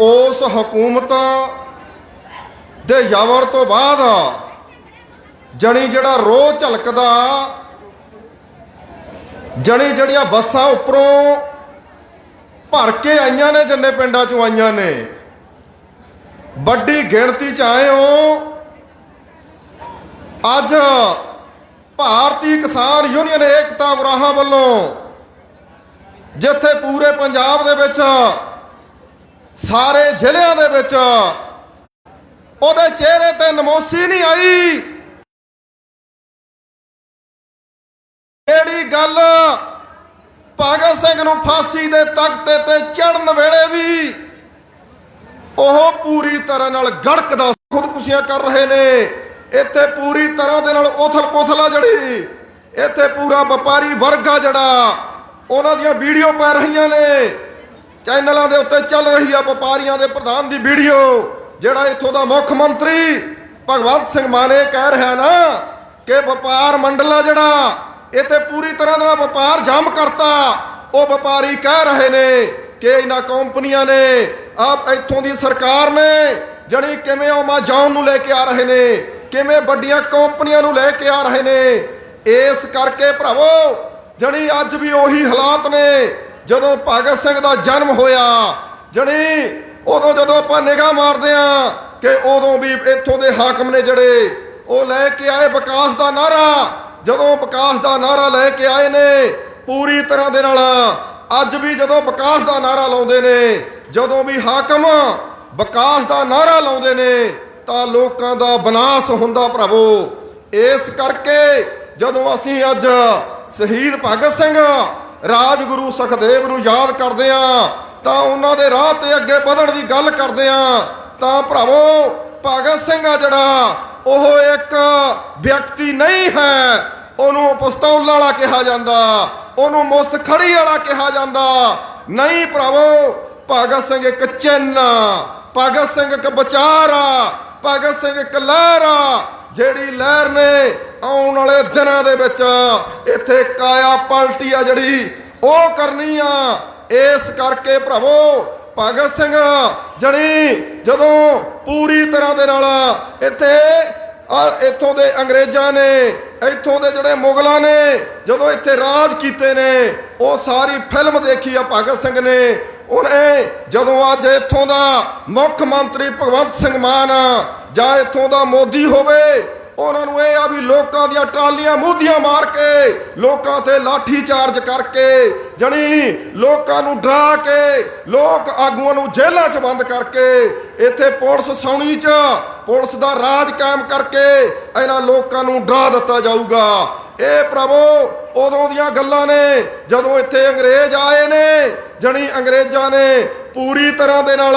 ਉਸ ਹਕੂਮਤ ਦੇ ਯਾਵਰ ਤੋਂ ਬਾਅਦ ਜਣੀ ਜਿਹੜਾ ਰੋਹ ਝਲਕਦਾ, ਜਣੀ ਜਿਹੜੀਆਂ ਬੱਸਾਂ ਉੱਪਰੋਂ ਭਰ ਕੇ ਆਈਆਂ ਨੇ, ਜਿੰਨੇ ਪਿੰਡਾਂ ਚੋਂ ਆਈਆਂ ਨੇ, ਵੱਡੀ ਗਿਣਤੀ ਚ ਆਏ ਹੋ, ਅੱਜ ਭਾਰਤੀ ਕਿਸਾਨ ਯੂਨੀਅਨ ਏਕਤਾ ਵਰਾਹਾ ਵੱਲੋਂ ਜਿੱਥੇ ਪੂਰੇ ਪੰਜਾਬ ਦੇ ਵਿੱਚ ਸਾਰੇ ਜ਼ਿਲ੍ਹਿਆਂ ਦੇ ਵਿੱਚ। ਉਹਦੇ ਚਿਹਰੇ ਤੇ ਨਮੋਸੀ ਨਹੀਂ ਆਈ। ਜਿਹੜੀ ਗੱਲ ਭਗਤ ਸਿੰਘ ਨੂੰ ਫਾਂਸੀ ਦੇ ਤਖਤੇ ਤੇ ਚੜਨ ਵੇਲੇ ਵੀ ਉਹ ਪੂਰੀ ਤਰ੍ਹਾਂ ਨਾਲ ਗੜਕਦਾ ਖੁਦਕੁਸ਼ੀਆਂ ਕਰ ਰਹੇ ਨੇ। ਇੱਥੇ ਪੂਰੀ ਤਰ੍ਹਾਂ ਦੇ ਨਾਲ ਉਥਲ ਪੁਥਲ ਆ ਜਿਹੜੀ। ਇੱਥੇ ਪੂਰਾ ਵਪਾਰੀ ਵਰਗ ਆ ਜਿਹੜਾ। ਉਹਨਾਂ ਦੀਆਂ ਵੀਡੀਓ ਪੈ ਰਹੀਆਂ ਨੇ। ਚੈਨਲਾਂ ਦੇ ਉੱਤੇ ਚੱਲ ਰਹੀ ਆ ਵਪਾਰੀਆਂ ਦੇ ਪ੍ਰਧਾਨ ਦੀ ਵੀਡੀਓ, ਜਿਹੜਾ ਇੱਥੋਂ ਦਾ ਮੁੱਖ ਮੰਤਰੀ ਭਗਵੰਤ ਸਿੰਘ ਮਾਨ ਕਹਿ ਰਿਹਾ ਨਾ ਕਿ ਵਪਾਰ ਮੰਡਲ ਆ ਜਿਹੜਾ ਇੱਥੇ ਪੂਰੀ ਤਰ੍ਹਾਂ ਦਾ ਵਪਾਰ ਜਾਮ ਕਰਤਾ। ਉਹ ਵਪਾਰੀ ਕਹਿ ਰਹੇ ਨੇ ਕਿ ਇਹਨਾਂ ਕੰਪਨੀਆਂ ਨੇ, ਆਪ ਇੱਥੋਂ ਦੀ ਸਰਕਾਰ ਨੇ, ਜਣੀ ਕਿਵੇਂ ਉਹ ਜਾਮ ਨੂੰ ਲੈ ਕੇ ਆ ਰਹੇ ਨੇ, ਕਿਵੇਂ ਵੱਡੀਆਂ ਕੰਪਨੀਆਂ ਨੂੰ ਲੈ ਕੇ ਆ ਰਹੇ ਨੇ। ਇਸ ਕਰਕੇ ਭਰਾਵੋ, ਜਣੀ ਅੱਜ ਵੀ ਉਹੀ ਹਾਲਾਤ ਨੇ ਜਦੋਂ ਭਗਤ ਸਿੰਘ ਦਾ ਜਨਮ ਹੋਇਆ, ਜਣੀ ਉਦੋਂ ਜਦੋਂ ਆਪਾਂ ਨਿਗਾਹ ਮਾਰਦੇ ਆ ਕਿ ਉਦੋਂ ਵੀ ਇੱਥੋਂ ਦੇ ਹਾਕਮ ਨੇ ਜਿਹੜੇ ਉਹ ਲੈ ਕੇ ਆਏ ਵਿਕਾਸ ਦਾ ਨਾਰਾ ਜਦੋਂ ਵਿਕਾਸ ਦਾ ਨਾਰਾ ਲੈ ਕੇ ਆਏ ਨੇ, ਪੂਰੀ ਤਰ੍ਹਾਂ ਦੇ ਨਾਲ ਅੱਜ ਵੀ ਜਦੋਂ ਵਿਕਾਸ ਦਾ ਨਾਰਾ ਲਾਉਂਦੇ ਨੇ, ਜਦੋਂ ਵੀ ਹਾਕਮ ਵਿਕਾਸ ਦਾ ਨਾਰਾ ਲਾਉਂਦੇ ਨੇ, ਤਾਂ ਲੋਕਾਂ ਦਾ ਬਨਾਸ ਹੁੰਦਾ ਭਰਾਵੋ। ਇਸ ਕਰਕੇ ਜਦੋਂ ਅਸੀਂ ਅੱਜ ਸ਼ਹੀਦ ਭਗਤ ਸਿੰਘ ਰਾਜਗੁਰੂ ਸੁਖਦੇਵ ਨੂੰ ਯਾਦ ਕਰਦੇ ਆ ਤਾਂ ਉਹਨਾਂ ਦੇ ਰਾਹ ਤੇ ਅੱਗੇ ਵਧਣ ਦੀ ਗੱਲ ਕਰਦੇ ਆ। ਤਾਂ ਭਰਾਵੋ ਭਗਤ ਸਿੰਘ ਆ ਜਿਹੜਾ ਉਹ ਇੱਕ ਵਿਅਕਤੀ ਨਹੀਂ ਹੈ। ਉਹਨੂੰ ਪਿਸਤੌਲ ਵਾਲਾ ਕਿਹਾ ਜਾਂਦਾ ਉਹਨੂੰ ਮੁੱਸ ਖੜੀ ਵਾਲਾ ਕਿਹਾ ਜਾਂਦਾ। ਨਹੀਂ ਭਰਾਵੋ ਭਗਤ ਸਿੰਘ ਇੱਕ ਚਿੰਨ ਆ, ਭਗਤ ਸਿੰਘ ਇੱਕ ਵਿਚਾਰ ਆ ਭਗਤ ਸਿੰਘ ਇੱਕ ਲਹਿਰ ਆ। ਜਿਹੜੀ ਲਹਿਰ ਨੇ ਆਉਣ ਵਾਲੇ ਦਿਨਾਂ ਦੇ ਵਿੱਚ ਇੱਥੇ ਕਾਇਆ ਪਲਟੀ ਆ ਜਿਹੜੀ, ਉਹ ਕਰਨੀ ਆ। ਇਸ ਕਰਕੇ ਭਰਾਵੋ, ਭਗਤ ਸਿੰਘ ਜਣੀ, ਜਦੋਂ ਪੂਰੀ ਤਰ੍ਹਾਂ ਦੇ ਨਾਲ ਇੱਥੇ ਇੱਥੋਂ ਦੇ ਅੰਗਰੇਜ਼ਾਂ ਨੇ, ਇੱਥੋਂ ਦੇ ਜਿਹੜੇ ਮੁਗਲਾਂ ਨੇ, ਜਦੋਂ ਇੱਥੇ ਰਾਜ ਕੀਤੇ ਨੇ, ਉਹ ਸਾਰੀ ਫਿਲਮ ਦੇਖੀ ਆ ਭਗਤ ਸਿੰਘ ਨੇ। ਉਹਨੇ ਜਦੋਂ ਅੱਜ ਇੱਥੋਂ ਦਾ ਮੁੱਖ ਮੰਤਰੀ ਭਗਵੰਤ ਸਿੰਘ ਮਾਨ ਜਾਂ ਇੱਥੋਂ ਦਾ ਮੋਦੀ ਹੋਵੇ ਉਹਨਾਂ ਨੂੰ ਇਹ ਆ ਵੀ ਲੋਕਾਂ ਦੀਆਂ ਟਰਾਲੀਆਂ ਮੂਧੀਆਂ ਮਾਰ ਕੇ, ਲੋਕਾਂ ਤੇ ਲਾਠੀ ਚਾਰਜ ਕਰਕੇ, ਜਣੀ ਲੋਕਾਂ ਨੂੰ ਡਰਾ ਕੇ, ਲੋਕ ਆਗੂਆਂ ਨੂੰ ਜੇਲ੍ਹਾਂ 'ਚ ਬੰਦ ਕਰਕੇ, ਇੱਥੇ ਪੁਲਿਸ ਸੌਣੀ 'ਚ, ਪੁਲਿਸ ਦਾ ਰਾਜ ਕਾਇਮ ਕਰਕੇ ਇਹਨਾਂ ਲੋਕਾਂ ਨੂੰ ਡਰਾ ਦਿੱਤਾ ਜਾਊਗਾ। ਇਹ ਪ੍ਰਭੂ ਉਦੋਂ ਦੀਆਂ ਗੱਲਾਂ ਨੇ, ਜਦੋਂ ਇੱਥੇ ਅੰਗਰੇਜ਼ ਆਏ ਨੇ, ਜਣੀ ਅੰਗਰੇਜ਼ਾਂ ਨੇ ਪੂਰੀ ਤਰ੍ਹਾਂ ਦੇ ਨਾਲ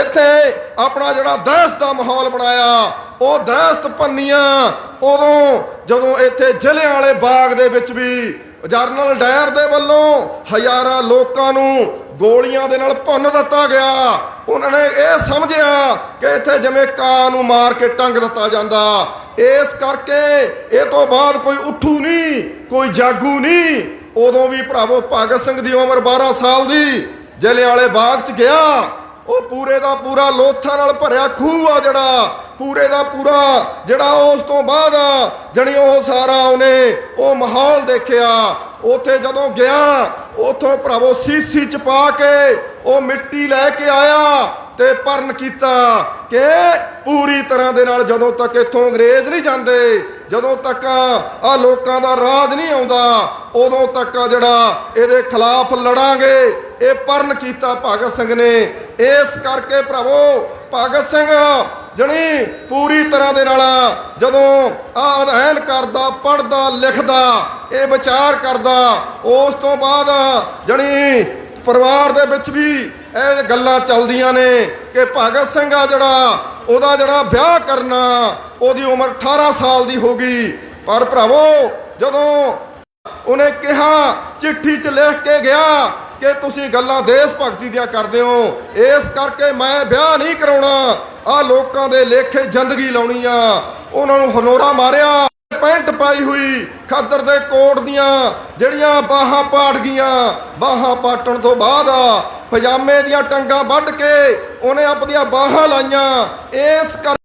ਇੱਥੇ ਆਪਣਾ ਜਿਹੜਾ ਦਹਿਸ਼ਤ ਦਾ ਮਾਹੌਲ ਬਣਾਇਆ, ਉਹ ਦਹਿਸ਼ਤ ਪੰਨੀਆਂ ਉਦੋਂ ਜਦੋਂ ਇੱਥੇ ਜ਼ਿਲ੍ਹਿਆਂ ਵਾਲੇ ਬਾਗ ਦੇ ਵਿੱਚ ਵੀ ਜਰਨਲ ਡਾਇਰ ਦੇ ਵੱਲੋਂ ਹਜ਼ਾਰਾਂ ਲੋਕਾਂ ਨੂੰ ਗੋਲੀਆਂ ਦੇ ਨਾਲ ਭੁੰਨ ਦਿੱਤਾ ਗਿਆ, ਉਹਨਾਂ ਨੇ ਇਹ ਸਮਝਿਆ ਕਿ ਇੱਥੇ ਜਿਵੇਂ ਕਾਂ ਨੂੰ ਮਾਰ ਕੇ ਟੰਗ ਦਿੱਤਾ ਜਾਂਦਾ, ਇਸ ਕਰਕੇ ਇਹ ਤੋਂ ਬਾਅਦ ਕੋਈ ਉੱਠੂ ਨਹੀਂ, ਕੋਈ ਜਾਗੂ ਨਹੀਂ, ਉਦੋਂ ਵੀ ਭਰਾਵੋ ਭਗਤ ਸਿੰਘ ਦੀ ਉਮਰ 12 ਸਾਲ ਦੀ, ਜ਼ਿਲ੍ਹਿਆਂ ਵਾਲੇ ਬਾਗ 'ਚ ਗਿਆ। ਉਹ ਪੂਰੇ ਦਾ ਪੂਰਾ ਲੋਥਾਂ ਨਾਲ ਭਰਿਆ ਖੂਹ ਆ ਜਿਹੜਾ। ਪੂਰੇ ਦਾ ਪੂਰਾ ਜਿਹੜਾ ਉਸ ਤੋਂ ਬਾਅਦ ਜਣੀ ਉਹ ਸਾਰਾ ਉਹਨੇ ਉਹ ਮਾਹੌਲ ਦੇਖਿਆ। ਉਥੇ ਜਦੋਂ ਗਿਆ, ਉਥੋਂ ਭਰਾਵੋ ਸੀਸੀ ਚ ਪਾ ਕੇ ਉਹ ਮਿੱਟੀ ਲੈ ਕੇ ਆਇਆ ਤੇ ਪਰਨ ਕੀਤਾ ਕਿ ਪੂਰੀ ਤਰ੍ਹਾਂ ਦੇ ਨਾਲ ਜਦੋਂ ਤੱਕ ਇੱਥੋਂ ਅੰਗਰੇਜ਼ ਨਹੀਂ ਜਾਂਦੇ ਜਦੋਂ ਤੱਕ ਆ ਲੋਕਾਂ ਦਾ ਰਾਜ ਨਹੀਂ ਆਉਂਦਾ, ਉਦੋਂ ਤੱਕ ਆ ਜਿਹੜਾ ਇਹਦੇ ਖਿਲਾਫ ਲੜਾਂਗੇ, ਇਹ ਪਰਨ ਕੀਤਾ ਭਗਤ ਸਿੰਘ ਨੇ। ਇਸ ਕਰਕੇ ਭਰਾਵੋ, ਭਗਤ ਸਿੰਘ ਜਣੀ ਪੂਰੀ ਤਰ੍ਹਾਂ ਦੇ ਨਾਲ ਜਦੋਂ ਆ ਅਧਿਐਨ ਕਰਦਾ ਪੜਦਾ ਲਿਖਦਾ, ਇਹ ਵਿਚਾਰ ਕਰਦਾ, ਉਸ ਤੋਂ ਬਾਅਦ ਜਣੀ ਪਰਿਵਾਰ ਦੇ ਵਿੱਚ ਵੀ ਇਹ ਗੱਲਾਂ ਚੱਲਦੀਆਂ ਨੇ ਕਿ ਭਗਤ ਸਿੰਘ ਆ ਜਿਹੜਾ, ਉਹਦਾ ਜਿਹੜਾ ਵਿਆਹ ਕਰਨਾ ਉਹਦੀ ਉਮਰ 18 ਸਾਲ ਦੀ ਹੋ ਗਈ। ਪਰ ਭਰਾਵੋ, ਜਦੋਂ ਉਹਨੇ ਕਿਹਾ, ਚਿੱਠੀ 'ਚ ਲਿਖ ਕੇ ਗਿਆ ਕਿ ਤੁਸੀਂ ਗੱਲਾਂ ਦੇਸ਼ ਭਗਤੀ ਦੀਆਂ ਕਰਦੇ ਹੋ, ਇਸ ਕਰਕੇ ਮੈਂ ਵਿਆਹ ਨਹੀਂ ਕਰਾਉਣਾ। ਆ ਲੋਕਾਂ ਦੇ ਲੇਖੇ ਜ਼ਿੰਦਗੀ ਲਾਉਣੀ ਆ। ਉਹਨਾਂ ਨੂੰ ਹਨੋਰਾ ਮਾਰਿਆ, ਪੈਂਟ ਪਾਈ ਹੋਈ, ਖੱਦਰ ਦੇ ਕੋਟ ਦੀਆਂ, ਜਿਹੜੀਆਂ ਬਾਹਾਂ ਪਾਟ ਗਈਆਂ। ਬਾਹਾਂ ਪਾਟਣ ਤੋਂ ਬਾਅਦ ਪਜਾਮੇ ਦੀਆਂ ਟੰਗਾਂ ਵੱਢ ਕੇ ਉਹਨੇ ਆਪਣੀਆਂ ਬਾਹਾਂ ਲਾਈਆਂ। ਇਸ ਕਰ